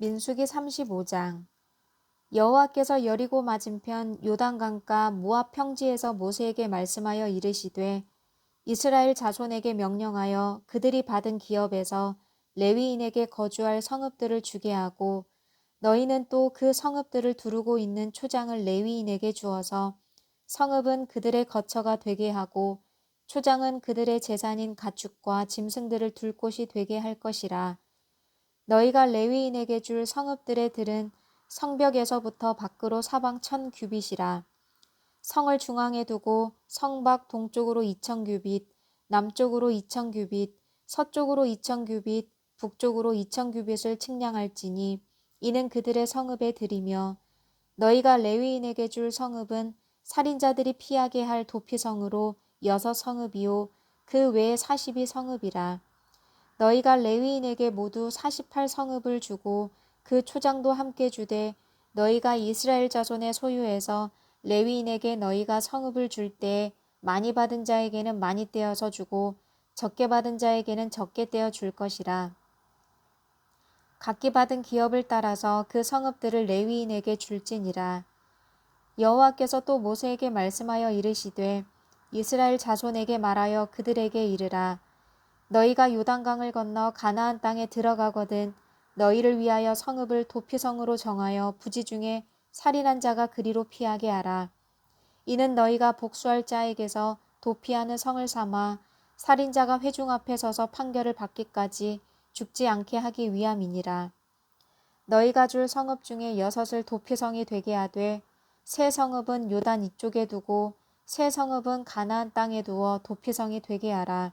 민수기 35장 여호와께서 여리고 맞은편 요단강가 모압 평지에서 모세에게 말씀하여 이르시되 이스라엘 자손에게 명령하여 그들이 받은 기업에서 레위인에게 거주할 성읍들을 주게 하고 너희는 또 그 성읍들을 두르고 있는 초장을 레위인에게 주어서 성읍은 그들의 거처가 되게 하고 초장은 그들의 재산인 가축과 짐승들을 둘 곳이 되게 할 것이라. 너희가 레위인에게 줄 성읍들의 들은 성벽에서부터 밖으로 사방 천 규빗이라. 성을 중앙에 두고 성밖 동쪽으로 이천 규빗, 남쪽으로 이천 규빗, 서쪽으로 이천 규빗, 북쪽으로 이천 규빗을 측량할지니 이는 그들의 성읍에 들이며 너희가 레위인에게 줄 성읍은 살인자들이 피하게 할 도피성으로 여섯 성읍이요 그 외에 사십이 성읍이라. 너희가 레위인에게 모두 사십팔 성읍을 주고 그 초장도 함께 주되 너희가 이스라엘 자손의 소유에서 레위인에게 너희가 성읍을 줄 때 많이 받은 자에게는 많이 떼어서 주고 적게 받은 자에게는 적게 떼어 줄 것이라. 각기 받은 기업을 따라서 그 성읍들을 레위인에게 줄지니라. 여호와께서 또 모세에게 말씀하여 이르시되 이스라엘 자손에게 말하여 그들에게 이르라. 너희가 요단강을 건너 가나안 땅에 들어가거든 너희를 위하여 성읍을 도피성으로 정하여 부지 중에 살인한 자가 그리로 피하게 하라. 이는 너희가 복수할 자에게서 도피하는 성을 삼아 살인자가 회중 앞에 서서 판결을 받기까지 죽지 않게 하기 위함이니라. 너희가 줄 성읍 중에 여섯을 도피성이 되게 하되 새 성읍은 요단 이쪽에 두고 새 성읍은 가나안 땅에 두어 도피성이 되게 하라.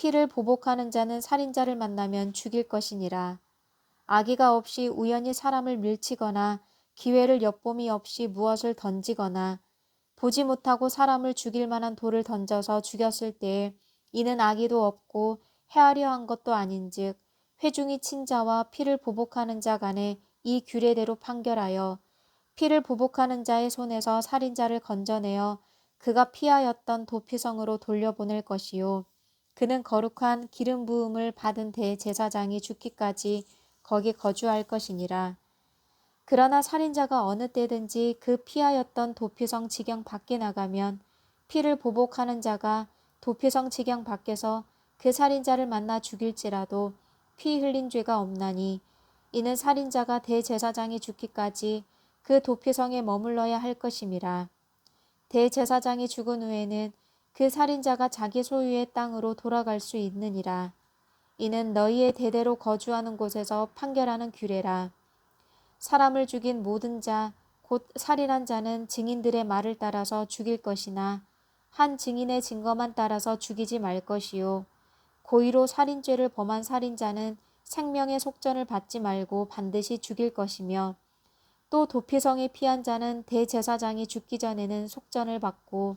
피를 보복하는 자는 살인자를 만나면 죽일 것이니라. 아기가 없이 우연히 사람을 밀치거나 기회를 엿봄이 없이 무엇을 던지거나 보지 못하고 사람을 죽일 만한 돌을 던져서 죽였을 때에 이는 아기도 없고 헤아려 한 것도 아닌즉 회중이 친자와 피를 보복하는 자 간에 이 규례대로 판결하여 피를 보복하는 자의 손에서 살인자를 건져내어 그가 피하였던 도피성으로 돌려보낼 것이요 그는 거룩한 기름 부음을 받은 대제사장이 죽기까지 거기 거주할 것이니라. 그러나 살인자가 어느 때든지 그 피하였던 도피성 지경 밖에 나가면 피를 보복하는 자가 도피성 지경 밖에서 그 살인자를 만나 죽일지라도 피 흘린 죄가 없나니 이는 살인자가 대제사장이 죽기까지 그 도피성에 머물러야 할 것임이라. 대제사장이 죽은 후에는 그 살인자가 자기 소유의 땅으로 돌아갈 수 있느니라. 이는 너희의 대대로 거주하는 곳에서 판결하는 규례라. 사람을 죽인 모든 자, 곧 살인한 자는 증인들의 말을 따라서 죽일 것이나 한 증인의 증거만 따라서 죽이지 말 것이요. 고의로 살인죄를 범한 살인자는 생명의 속전을 받지 말고 반드시 죽일 것이며 또 도피성에 피한 자는 대제사장이 죽기 전에는 속전을 받고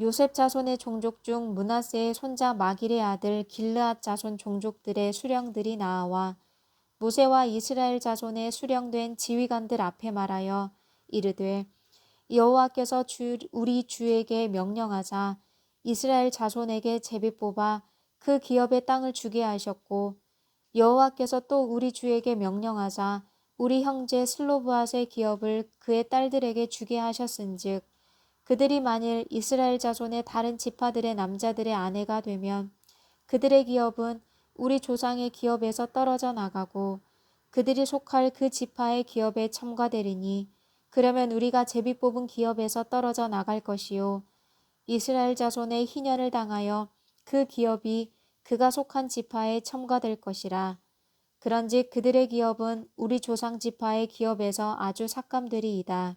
요셉 자손의 종족 중 문하세의 손자 마길의 아들 길르앗 자손 종족들의 수령들이 나와 무세와 이스라엘 자손의 수령된 지휘관들 앞에 말하여 이르되 여호와께서 주, 우리 주에게 명령하자 이스라엘 자손에게 제비 뽑아 그 기업의 땅을 주게 하셨고 여호와께서 또 우리 주에게 명령하자 우리 형제 슬로브앗의 기업을 그의 딸들에게 주게 하셨은즉 그들이 만일 이스라엘 자손의 다른 지파들의 남자들의 아내가 되면 그들의 기업은 우리 조상의 기업에서 떨어져 나가고 그들이 속할 그 지파의 기업에 첨가되리니 그러면 우리가 제비 뽑은 기업에서 떨어져 나갈 것이요 이스라엘 자손의 희년을 당하여 그 기업이 그가 속한 지파에 첨가될 것이라. 그런즉 그들의 기업은 우리 조상 지파의 기업에서 아주 삭감들이이다.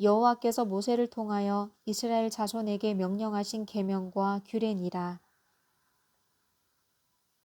여호와께서 모세를 통하여 이스라엘 자손에게 명령하신 계명과 규례니라.